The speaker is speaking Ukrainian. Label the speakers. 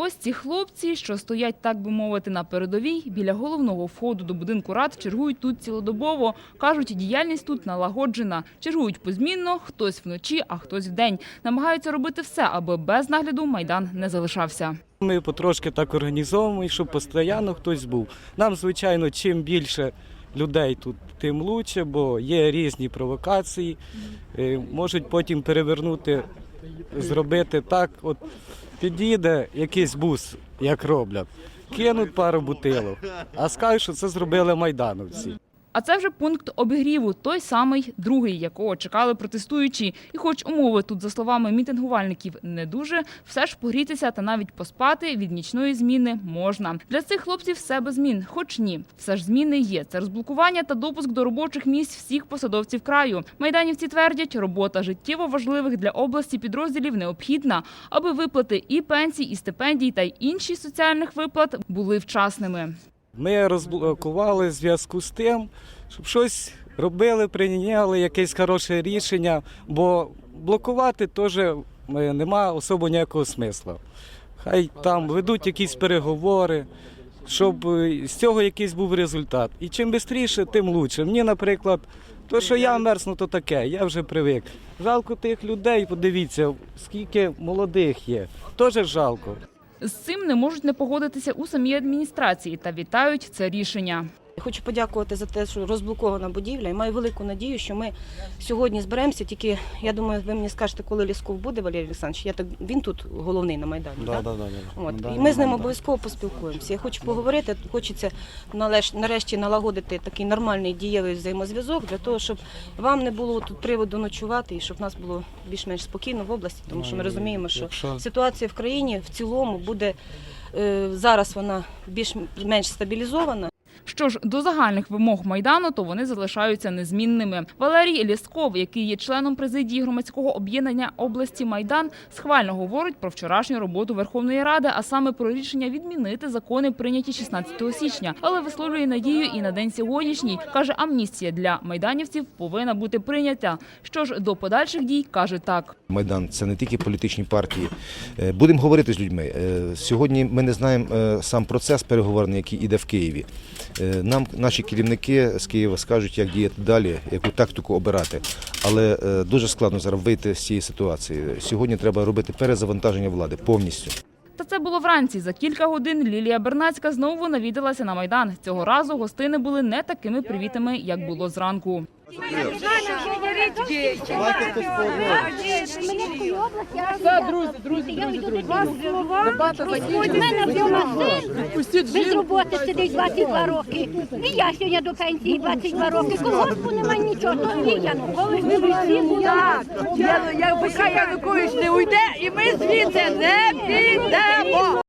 Speaker 1: ось ці хлопці, що стоять, так би мовити, на передовій, біля головного входу до будинку рад, чергують тут цілодобово. Кажуть, діяльність тут налагоджена. Чергують позмінно, хтось вночі, а хтось вдень. Намагаються робити все, аби без нагляду Майдан не залишався.
Speaker 2: Ми потрошки так організовуємо, щоб постійно хтось був. Нам, звичайно, чим більше людей тут, тим краще, бо є різні провокації. Е, Можуть потім перевернути, зробити так. От підійде якийсь бус, як роблять, кинуть пару бутилок, а скажуть, що це зробили майдановці.
Speaker 1: А це вже пункт обігріву, той самий другий, якого чекали протестуючі. І хоч умови тут, за словами мітингувальників, не дуже, все ж погрітися та навіть поспати від нічної зміни можна. Для цих хлопців все без змін, хоч ні. Все ж зміни є. Це розблокування та допуск до робочих місць всіх посадовців краю. Майданівці твердять, робота життєво важливих для області підрозділів необхідна, аби виплати і пенсій, і стипендій та й інші соціальних виплат були вчасними.
Speaker 2: Ми розблокували в зв'язку з тим, щоб щось робили, прийняли якесь хороше рішення, бо блокувати теж е, нема особо ніякого смисла. Хай там ведуть якісь переговори, щоб е, з цього якийсь був результат. І чим швидше, тим краще. Мені, наприклад, то, що я мерзну, то таке, я вже привик. Жалко тих людей, подивіться, скільки молодих є. Теж жалко.
Speaker 1: З цим не можуть не погодитися у самій адміністрації та вітають це рішення.
Speaker 3: Хочу подякувати за те, що розблокована будівля. І маю велику надію, що ми сьогодні зберемося. Тільки я думаю, ви мені скажете, коли Лісков буде, Валерій Олександрович. Я так він тут головний на майдані. так? От і ми з ним обов'язково поспілкуємося. Я хочу поговорити. Хочеться нарешті налагодити такий нормальний дієвий взаємозв'язок для того, щоб вам не було тут приводу ночувати і щоб нас було більш-менш спокійно в області, тому що ми розуміємо, що ситуація в країні в цілому буде е, зараз вона більш-менш стабілізована.
Speaker 1: Що ж до загальних вимог майдану, то вони залишаються незмінними. Валерій Лєсков, який є членом президії громадського об'єднання області Майдан, схвально говорить про вчорашню роботу Верховної Ради, а саме про рішення відмінити закони, прийняті 16 січня. Але висловлює надію і на день сьогоднішній. каже, амністія для майданівців повинна бути прийнята. Що ж до подальших дій каже так.
Speaker 4: Майдан це не тільки політичні партії. Е, Будемо говорити з людьми. Е, Сьогодні ми не знаємо е, сам процес переговорний, який іде в Києві. Е, Нам наші керівники з Києва скажуть, як діяти далі, яку тактику обирати. Але е, дуже складно зараз вийти з цієї ситуації. Сьогодні треба робити перезавантаження влади повністю.
Speaker 1: Та це було вранці. За кілька годин Лілія Бернацька знову навідалася на майдан. Цього разу гостини були не такими привітами, як було зранку.
Speaker 5: Друзі, друзі, друзі, друзі. Дебата
Speaker 6: У мене вдома син без роботи сидить 22 роки. І я сьогодні до пенсії 22 роки. Колгоспу немає нічого, то мій Янукович, ми всі були.
Speaker 5: Я, я, поки Янукович не уйде, і ми звідси не підемо.